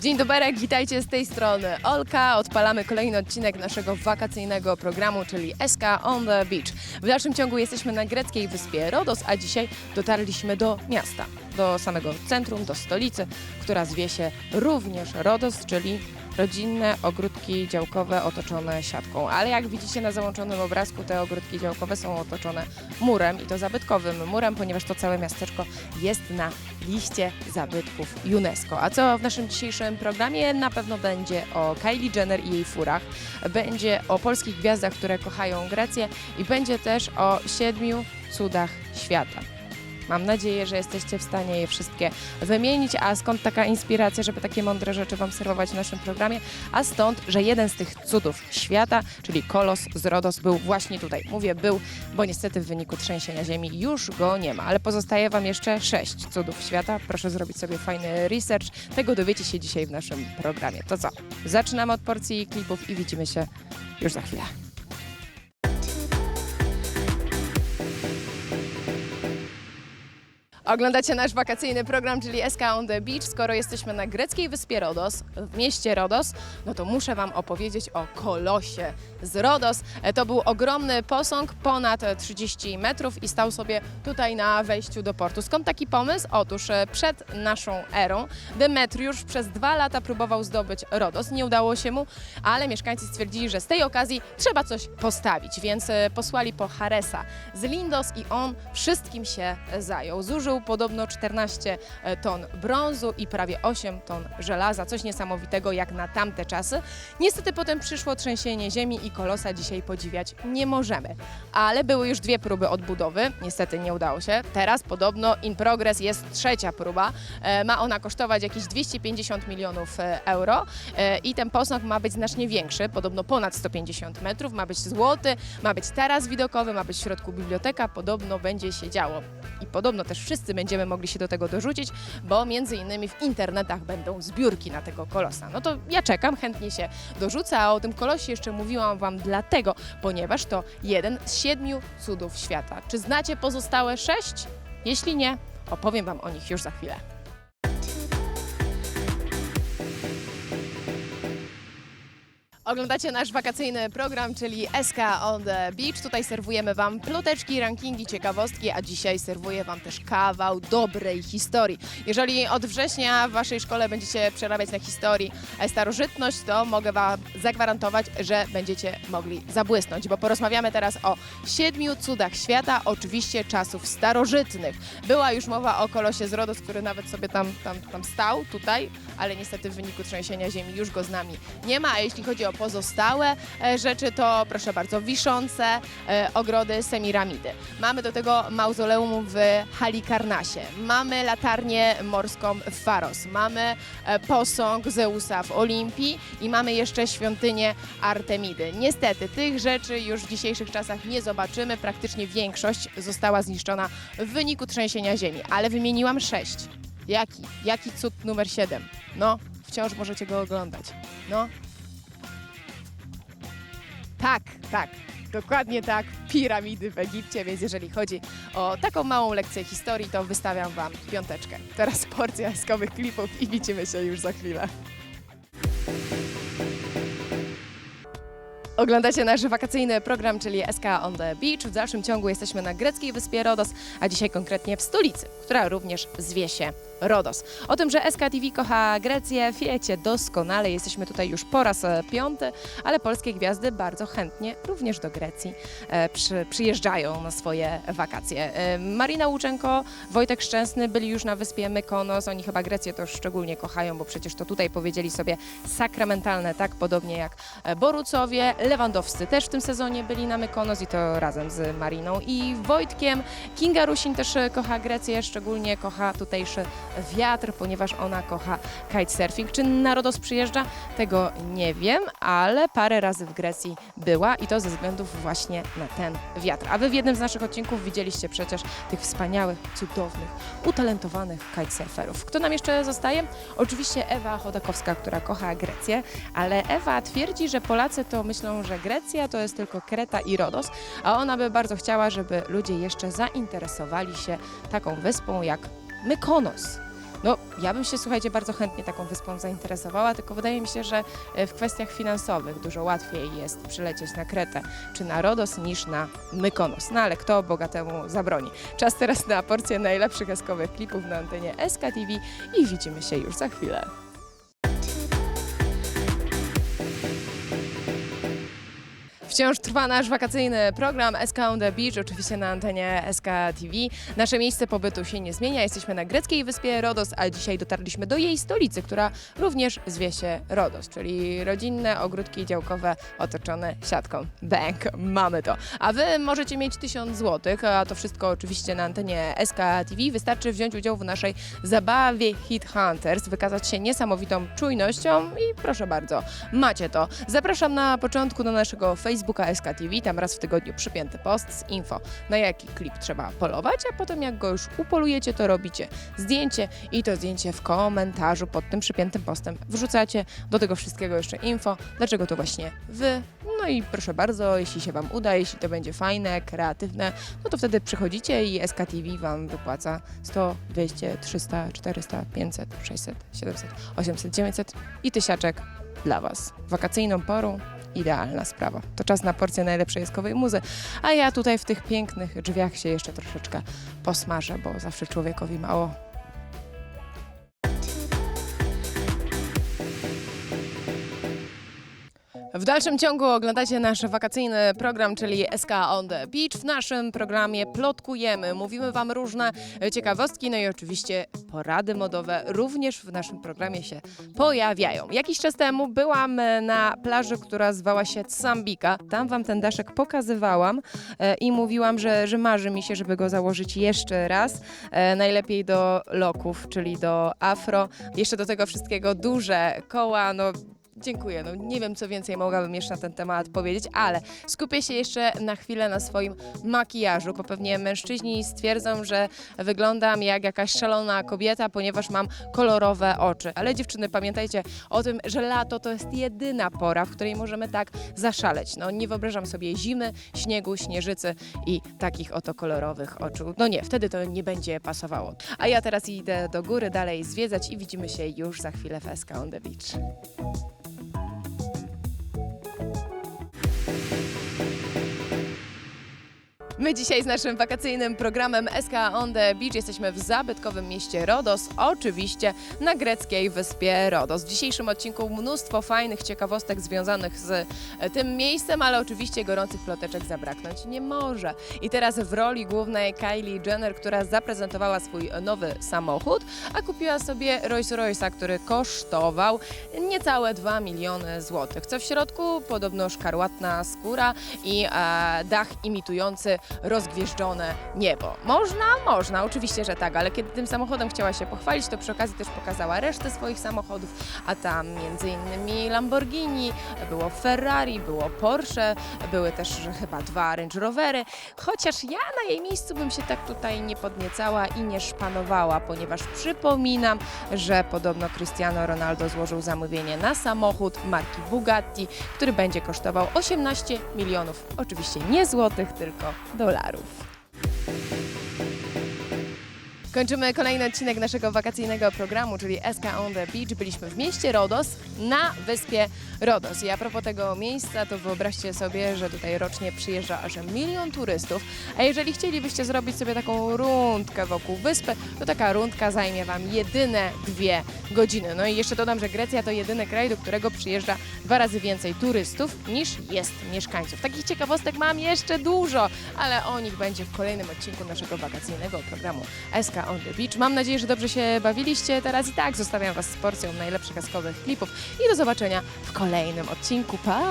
Dzień dobry, witajcie z tej strony Olka. Odpalamy kolejny odcinek naszego wakacyjnego programu, czyli SK on the Beach. W dalszym ciągu jesteśmy na greckiej wyspie Rodos, a dzisiaj dotarliśmy do miasta, do samego centrum, do stolicy, która zwie się również Rodos, czyli rodzinne ogródki działkowe otoczone siatką. Ale jak widzicie na załączonym obrazku, te ogródki działkowe są otoczone murem i to zabytkowym murem, ponieważ to całe miasteczko jest na liście zabytków UNESCO. A co w naszym dzisiejszym programie? Na pewno będzie o Kylie Jenner i jej furach, będzie o polskich gwiazdach, które kochają Grecję i będzie też o siedmiu cudach świata. Mam nadzieję, że jesteście w stanie je wszystkie wymienić. A skąd taka inspiracja, żeby takie mądre rzeczy Wam serwować w naszym programie? A stąd, że jeden z tych cudów świata, czyli kolos z Rodos, był właśnie tutaj. Mówię był, bo niestety w wyniku trzęsienia ziemi już go nie ma. Ale pozostaje Wam jeszcze sześć cudów świata. Proszę zrobić sobie fajny research. Tego dowiecie się dzisiaj w naszym programie. To co? Zaczynamy od porcji klipów i widzimy się już za chwilę. Oglądacie nasz wakacyjny program, czyli SK on the Beach. Skoro jesteśmy na greckiej wyspie Rodos, w mieście Rodos, no to muszę Wam opowiedzieć o kolosie z Rodos. E, To był ogromny posąg, ponad e, 30 metrów i stał sobie tutaj na wejściu do portu. Skąd taki pomysł? Otóż e, przed naszą erą Demetriusz przez dwa lata próbował zdobyć Rodos. Nie udało się mu, ale mieszkańcy stwierdzili, że z tej okazji trzeba coś postawić, więc e, posłali po Haresa z Lindos i on wszystkim się zajął. Zużył podobno 14 ton brązu i prawie 8 ton żelaza, coś niesamowitego jak na tamte czasy. Niestety potem przyszło trzęsienie ziemi i kolosa dzisiaj podziwiać nie możemy. Ale były już dwie próby odbudowy, niestety nie udało się. Teraz podobno in progress jest trzecia próba. E, Ma ona kosztować jakieś 250 milionów e, euro E, i ten posąg ma być znacznie większy, podobno ponad 150 metrów, ma być złoty, ma być taras widokowy, ma być w środku biblioteka, podobno będzie się działo. I podobno też wszyscy będziemy mogli się do tego dorzucić, bo między innymi w internetach będą zbiórki na tego kolosa. No to ja czekam, chętnie się dorzucę, a o tym kolosie jeszcze mówiłam Wam dlatego, ponieważ to jeden z siedmiu cudów świata. Czy znacie pozostałe sześć? Jeśli nie, opowiem Wam o nich już za chwilę. Oglądacie nasz wakacyjny program, czyli SK on the Beach. Tutaj serwujemy Wam ploteczki, rankingi, ciekawostki, a dzisiaj serwuję Wam też kawał dobrej historii. Jeżeli od września w Waszej szkole będziecie przerabiać na historii e, starożytność, to mogę Wam zagwarantować, że będziecie mogli zabłysnąć, bo porozmawiamy teraz o siedmiu cudach świata, oczywiście czasów starożytnych. Była już mowa o kolosie z Rodos, który nawet sobie tam, tam, tam stał, tutaj, ale niestety w wyniku trzęsienia ziemi już go z nami nie ma. A jeśli chodzi o pozostałe e, rzeczy, to proszę bardzo, wiszące e, ogrody Semiramidy. Mamy do tego mauzoleum w Halikarnasie, mamy latarnię morską w Faros, mamy e, posąg Zeusa w Olimpii i mamy jeszcze świątynię Artemidy. Niestety tych rzeczy już w dzisiejszych czasach nie zobaczymy, praktycznie większość została zniszczona w wyniku trzęsienia ziemi, ale wymieniłam sześć. Jaki? Jaki cud numer 7? No, wciąż możecie go oglądać. No. Tak, tak. Dokładnie tak, piramidy w Egipcie, więc jeżeli chodzi o taką małą lekcję historii, to wystawiam Wam piąteczkę. Teraz porcja skowych klipów i widzimy się już za chwilę. Oglądacie nasz wakacyjny program, czyli SK on the Beach. W dalszym ciągu jesteśmy na greckiej wyspie Rodos, a dzisiaj konkretnie w stolicy, która również zwie się Rodos. O tym, że SK TV kocha Grecję, wiecie doskonale. Jesteśmy tutaj już po raz e, piąty, ale polskie gwiazdy bardzo chętnie również do Grecji e, przy, przyjeżdżają na swoje wakacje. E, Marina Łuczenko, Wojtek Szczęsny byli już na wyspie Mykonos. Oni chyba Grecję to szczególnie kochają, bo przecież to tutaj powiedzieli sobie sakramentalne, tak podobnie jak e, Borucowie. Lewandowscy też w tym sezonie byli na Mykonos i to razem z Mariną i Wojtkiem. Kinga Rusin też e, kocha Grecję, szczególnie kocha tutejszy wiatr, ponieważ ona kocha kitesurfing. Czy na Rodos przyjeżdża? Tego nie wiem, ale parę razy w Grecji była i to ze względów właśnie na ten wiatr. A wy w jednym z naszych odcinków widzieliście przecież tych wspaniałych, cudownych, utalentowanych kitesurferów. Kto nam jeszcze zostaje? Oczywiście Ewa Chodakowska, która kocha Grecję, ale Ewa twierdzi, że Polacy to myślą, że Grecja to jest tylko Kreta i Rodos, a ona by bardzo chciała, żeby ludzie jeszcze zainteresowali się taką wyspą jak Mykonos. No, ja bym się, słuchajcie, bardzo chętnie taką wyspą zainteresowała, tylko wydaje mi się, że e, w kwestiach finansowych dużo łatwiej jest przylecieć na Kretę czy na Rodos niż na Mykonos. No ale kto bogatemu zabroni? Czas teraz na porcję najlepszych eskowych klipów na antenie SKTV i widzimy się już za chwilę. Wciąż trwa nasz wakacyjny program SK on the Beach, oczywiście na antenie SK TV. Nasze miejsce pobytu się nie zmienia. Jesteśmy na greckiej wyspie Rodos, a dzisiaj dotarliśmy do jej stolicy, która również zwie się Rodos, czyli rodzinne ogródki działkowe otoczone siatką. Bank, mamy to. A wy możecie mieć 1000 zł, a to wszystko oczywiście na antenie SK TV. Wystarczy wziąć udział w naszej zabawie Hit Hunters, wykazać się niesamowitą czujnością i proszę bardzo, macie to. Zapraszam na początku do naszego Facebooka SKTV, tam raz w tygodniu przypięty post z info, na jaki klip trzeba polować, a potem jak go już upolujecie, to robicie zdjęcie i to zdjęcie w komentarzu pod tym przypiętym postem wrzucacie do tego wszystkiego jeszcze info, dlaczego to właśnie wy. No i proszę bardzo, jeśli się Wam uda, jeśli to będzie fajne, kreatywne, no to wtedy przychodzicie i SKTV Wam wypłaca 100, 200, 300, 400, 500, 600, 700, 800, 900 i tysiaczek dla Was. Wakacyjną porą idealna sprawa. To czas na porcję najlepszej jeskowej muzy, a ja tutaj w tych pięknych drzwiach się jeszcze troszeczkę posmażę, bo zawsze człowiekowi mało. W dalszym ciągu oglądacie nasz wakacyjny program, czyli SK on the Beach. W naszym programie plotkujemy, mówimy Wam różne ciekawostki, no i oczywiście porady modowe również w naszym programie się pojawiają. Jakiś czas temu byłam e, na plaży, która zwała się Sambika. Tam Wam ten daszek pokazywałam e, i mówiłam, że, że marzy mi się, żeby go założyć jeszcze raz. E, najlepiej do loków, czyli do afro. Jeszcze do tego wszystkiego duże koła, no Dziękuję. No, nie wiem, co więcej mogłabym jeszcze na ten temat powiedzieć, ale skupię się jeszcze na chwilę na swoim makijażu, bo pewnie mężczyźni stwierdzą, że wyglądam jak jakaś szalona kobieta, ponieważ mam kolorowe oczy. Ale dziewczyny, pamiętajcie o tym, że lato to jest jedyna pora, w której możemy tak zaszaleć. No, nie wyobrażam sobie zimy, śniegu, śnieżycy i takich oto kolorowych oczu. No nie, wtedy to nie będzie pasowało. A ja teraz idę do góry dalej zwiedzać i widzimy się już za chwilę w SK on the Beach. My dzisiaj z naszym wakacyjnym programem SK on the Beach jesteśmy w zabytkowym mieście Rodos, oczywiście na greckiej wyspie Rodos. W dzisiejszym odcinku mnóstwo fajnych ciekawostek związanych z e, tym miejscem, ale oczywiście gorących ploteczek zabraknąć nie może. I teraz w roli głównej Kylie Jenner, która zaprezentowała swój nowy samochód, a kupiła sobie Rolls Royce'a, który kosztował niecałe 2 miliony złotych. Co w środku? Podobno szkarłatna skóra i e, dach imitujący rozgwieżdżone niebo. Można? Można, oczywiście, że tak, ale kiedy tym samochodem chciała się pochwalić, to przy okazji też pokazała resztę swoich samochodów, a tam między innymi Lamborghini, było Ferrari, było Porsche, były też chyba dwa Range Rovery, chociaż ja na jej miejscu bym się tak tutaj nie podniecała i nie szpanowała, ponieważ przypominam, że podobno Cristiano Ronaldo złożył zamówienie na samochód marki Bugatti, który będzie kosztował 18 milionów, oczywiście nie złotych, tylko dolarów. Kończymy kolejny odcinek naszego wakacyjnego programu, czyli SK on the Beach. Byliśmy w mieście Rodos na wyspie Rodos. I a propos tego miejsca, to wyobraźcie sobie, że tutaj rocznie przyjeżdża aż milion turystów. A jeżeli chcielibyście zrobić sobie taką rundkę wokół wyspy, to taka rundka zajmie Wam jedyne dwie godziny. No i jeszcze dodam, że Grecja to jedyny kraj, do którego przyjeżdża dwa razy więcej turystów niż jest mieszkańców. Takich ciekawostek mam jeszcze dużo, ale o nich będzie w kolejnym odcinku naszego wakacyjnego programu SK on the Beach. Mam nadzieję, że dobrze się bawiliście. Teraz i tak zostawiam Was z porcją najlepszych eskowych klipów i do zobaczenia w kolejnym odcinku. Pa!